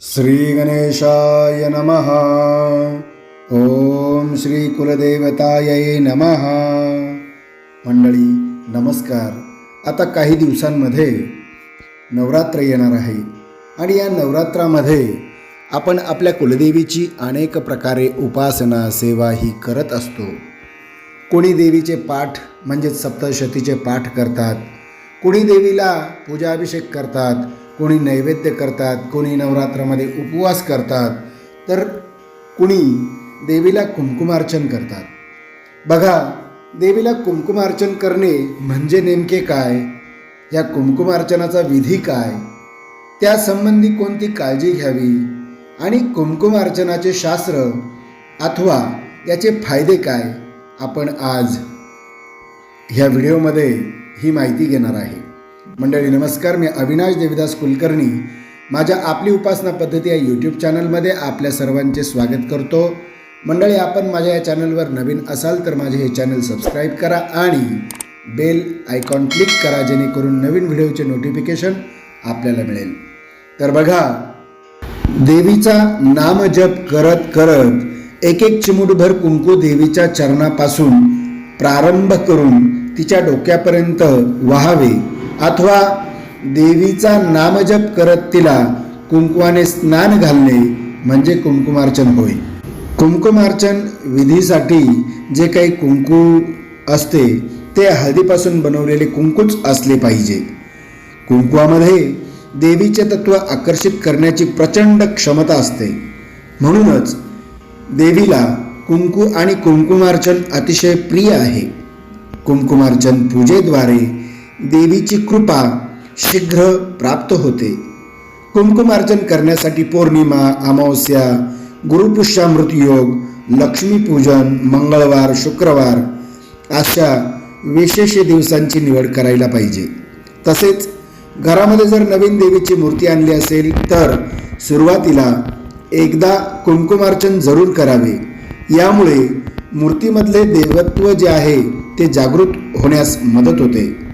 श्रीगणेशाय नमः। ओम श्री कुलदेवतायै नमः। मंडळी नमस्कार. आता काही दिवसांमध्ये नवरात्र येणार आहे आणि या नवरात्रामध्ये आपण आपल्या कुलदेवीची अनेक प्रकारे उपासना सेवा ही करत असतो. कोणी देवीचे पाठ म्हणजेच सप्तशतीचे पाठ करतात. कोणी देवीला पूजाभिषेक करतात. कोणी नैवेद्य करतात कोणी नवरात्रामध्ये उपवास करतात तर कुणी देवीला कुंकुमार्चन करतात. बघा देवीला कुंकुमार्चन करणे म्हणजे नेमके काय? या कुंकुमार्चनाचा विधी काय? त्यासंबंधी कोणती काळजी घ्यावी? आणि कुंकुमार्चनाचे शास्त्र अथवा याचे फायदे काय? आपण आज ह्या व्हिडिओमध्ये ही माहिती घेणार आहे. मंडळी नमस्कार. मी अविनाश देविदास कुलकर्णी. माझ्या आपली उपासना पद्धती या यूट्यूब चॅनलमध्ये आपल्या सर्वांचे स्वागत करतो. मंडळी आपण माझ्या या चॅनलवर नवीन असाल तर माझे हे चॅनल सबस्क्राईब करा आणि बेल आयकॉन क्लिक करा जेणेकरून नवीन व्हिडिओचे नोटिफिकेशन आपल्याला मिळेल. तर बघा देवीचा नामजप करत करत एक एक चिमुटभर कुंकू देवीच्या चरणापासून प्रारंभ करून तिच्या डोक्यापर्यंत व्हावे. अथवा देवीचा नामजप करत तिला कुंकुवाने स्नान घालणे म्हणजे कुंकुमार्चन होय. कुंकुमार्चन विधीसाठी जे काही कुंकू असते ते हळदीपासून बनवलेले कुंकूच असले पाहिजे. कुंकुवामध्ये देवीचे तत्व आकर्षित करण्याची प्रचंड क्षमता असते. म्हणूनच देवीला कुंकू आणि कुंकुमार्चन अतिशय प्रिय आहे. कुंकुमार्चन पूजेद्वारे देवीची कृपा शीघ्र प्राप्त होते. कुंकुमार्जन करण्यासाठी पौर्णिमा अमावस्या गुरुपुष्यामृत योग लक्ष्मीपूजन मंगळवार शुक्रवार अशा विशेष दिवसांची निवड करायला पाहिजे. तसेच घरामध्ये जर नवीन देवीची मूर्ती आणली असेल तर सुरुवातीला एकदा कुंकुमार्चन जरूर करावे. यामुळे मूर्तीमधले देवत्व जे आहे ते जागृत होण्यास मदत होते.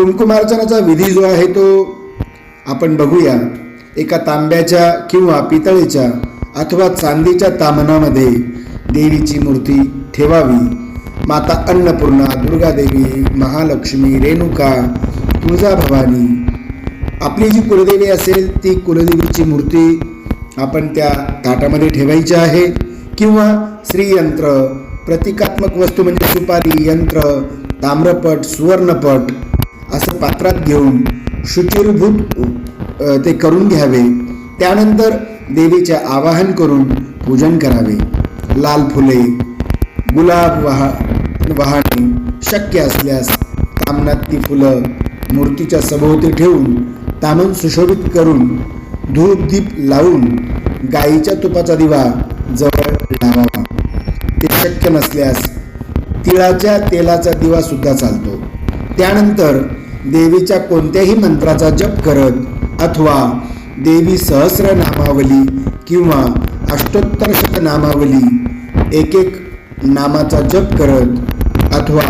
कुंकुमार्चनाचा विधी जो आहे तो आपण बघूया. एका तांब्याच्या किंवा पितळेच्या अथवा चांदीच्या तामनामध्ये देवीची मूर्ती ठेवावी. माता अन्नपूर्णा दुर्गादेवी महालक्ष्मी रेणुका तुळजाभवानी. आपली जी कुलदेवी असेल ती कुलदेवीची मूर्ती आपण त्या ताटामध्ये ठेवायची आहे. किंवा श्रीयंत्र प्रतिकात्मक वस्तू म्हणजे सुपारी यंत्र ताम्रपट सुवर्णपट असं पात्रात घेऊन शुचिरभूत ते करून घ्यावे. त्यानंतर देवीचे आवाहन करून पूजन करावे. लाल फुले गुलाब वाह वाहणे शक्य असल्यास तामणात ती फुलं मूर्तीच्या सभोवती ठेवून तामन सुशोभित करून धूप दीप लावून गाईच्या तुपाचा दिवा जवळ लावावा. ते शक्य नसल्यास तिळाच्या तेलाचा दिवा सुद्धा चालतो. त्यानंतर देवीच्या कोणत्याही मंत्राचा जप करत अथवा देवी सहस्र नामावली किंवा अष्टोत्तरशत नामावली एक एक नामाचा जप करत अथवा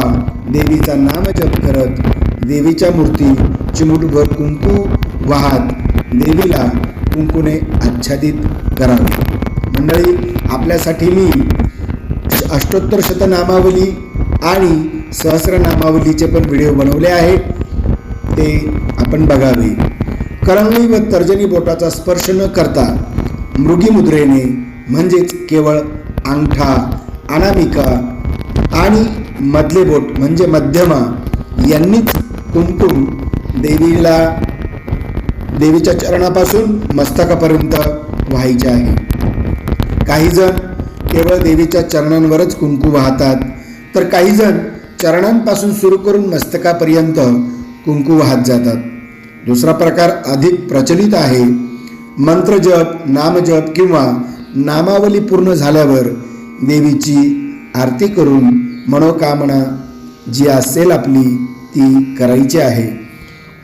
देवीचा नाम जप करत देवीच्या मूर्ती चिमुटभर कुंकू वाहत देवीला कुंकूने आच्छादित करावे. मंडळी आपल्यासाठी मी अष्टोत्तर शतनामावली आणि सहस्रनामावलीचे पण व्हिडिओ बनवले आहेत. ते आपण बघावे. करंगळी व तर्जनी बोटाचा स्पर्श न करता मृगी मुद्रेने म्हणजेच केवळ अंगठा अनामिका आणि मधले बोट म्हणजे मध्यमा यांनीच कुंकुम देवीला देवीच्या चरणापासून मस्तकापर्यंत व्हायचे आहे. काहीजण केवळ देवीच्या चरणांवरच कुंकू वाहतात तर काहीजण चरणांपासून सुरू करून मस्तकापर्यंत कुंकू वाहत जातात. दुसरा प्रकार अधिक प्रचलित आहे. मंत्रजप नामजप किंवा नामावली पूर्ण झाल्यावर देवीची आरती करून मनोकामना जी असेल आपली ती करायची आहे.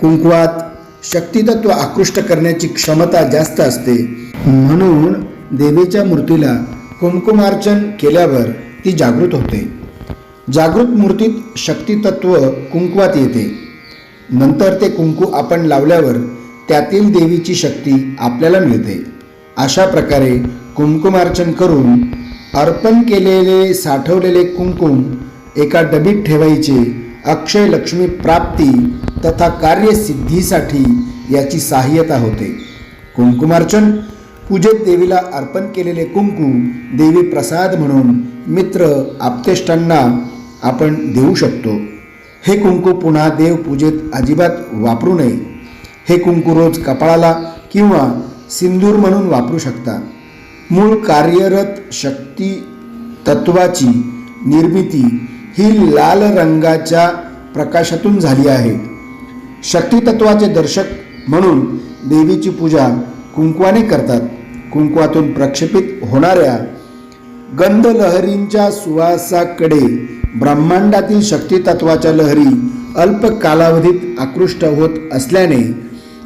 कुंकवात शक्तितत्व आकृष्ट करण्याची क्षमता जास्त असते. म्हणून देवीच्या मूर्तीला कुंकुमार्चन केल्यावर ती जागृत होते. जागृत मूर्तीत शक्तितत्व कुंकवात येते. नंतर ते कुंकू आपण लावल्यावर त्यातील देवीची शक्ती आपल्याला मिळते. अशा प्रकारे कुंकुमार्चन करून अर्पण केलेले साठवलेले कुंकुम एका डबीत ठेवायचे अक्षय लक्ष्मी प्राप्ती तथा कार्यसिद्धीसाठी याची सहाय्यता होते. कुंकुमार्चन पूजेत देवीला अर्पण केलेले कुंकू देवी प्रसाद म्हणून मित्र आप्तेष्टांना आपण देऊ शकतो. हे कुंकू पुन्हा देवपूजेत अजिबात वापरू नये. हे कुंकू रोज कपाळाला किंवा सिंदूर म्हणून वापरू शकता. मूळ कार्यरत शक्ती तत्वाची निर्मिती ही लाल रंगाच्या प्रकाशातून झाली आहे. शक्तितत्वाचे दर्शक म्हणून देवीची पूजा कुंकवाने करतात. कुंकवातून प्रक्षेपित होणाऱ्या गंधलहरींच्या सुवासाकडे ब्रह्मांडातील शक्तितत्वाच्या लहरी अल्प कालावधीत आकृष्ट होत असल्याने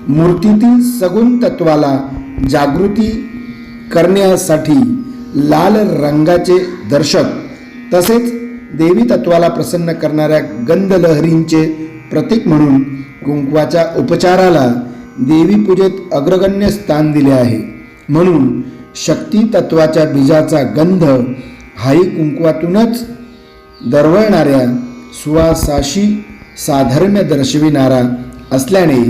मूर्तीतील सगुण तत्वाला जागृती करण्यासाठी लाल रंगाचे दर्शक तसेच देवी तत्वाला प्रसन्न करणाऱ्या गंध लहरींचे प्रतीक म्हणून कुंकवाच्या उपचाराला देवी पूजेत अग्रगण्य स्थान दिले आहे. म्हणून शक्ती तत्वाच्या बीजाचा गंध हाही कुंकवातूनच दरवळणाऱ्या सुवासाशी साधर्म्य दर्शविणारा असल्याने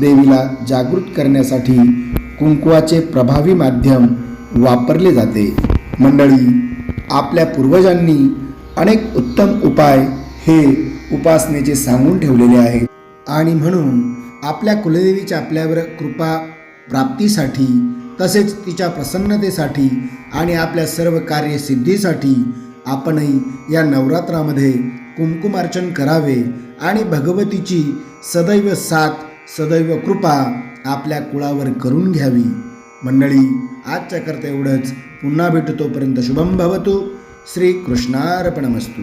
देवीला जागृत करण्यासाठी कुंकवाचे प्रभावी माध्यम वापरले जाते. मंडळी आपल्या पूर्वजांनी अनेक उत्तम उपाय हे उपासनेचे सांगून ठेवलेले आहेत. आणि म्हणून आपल्या कुलदेवीच्या आपल्यावर कृपा प्राप्तीसाठी तसेच तिच्या प्रसन्नतेसाठी आणि आपल्या सर्व कार्यसिद्धीसाठी आपणही या नवरात्रामध्ये कुंकुमार्चन करावे आणि भगवतीची सदैव साथ सदैव कृपा आपल्या कुळावर करून घ्यावी. मंडळी आजच्या करता एवढंच. पुन्हा भेटू तोपर्यंत शुभम भवतु. श्री कृष्णार्पणमस्तू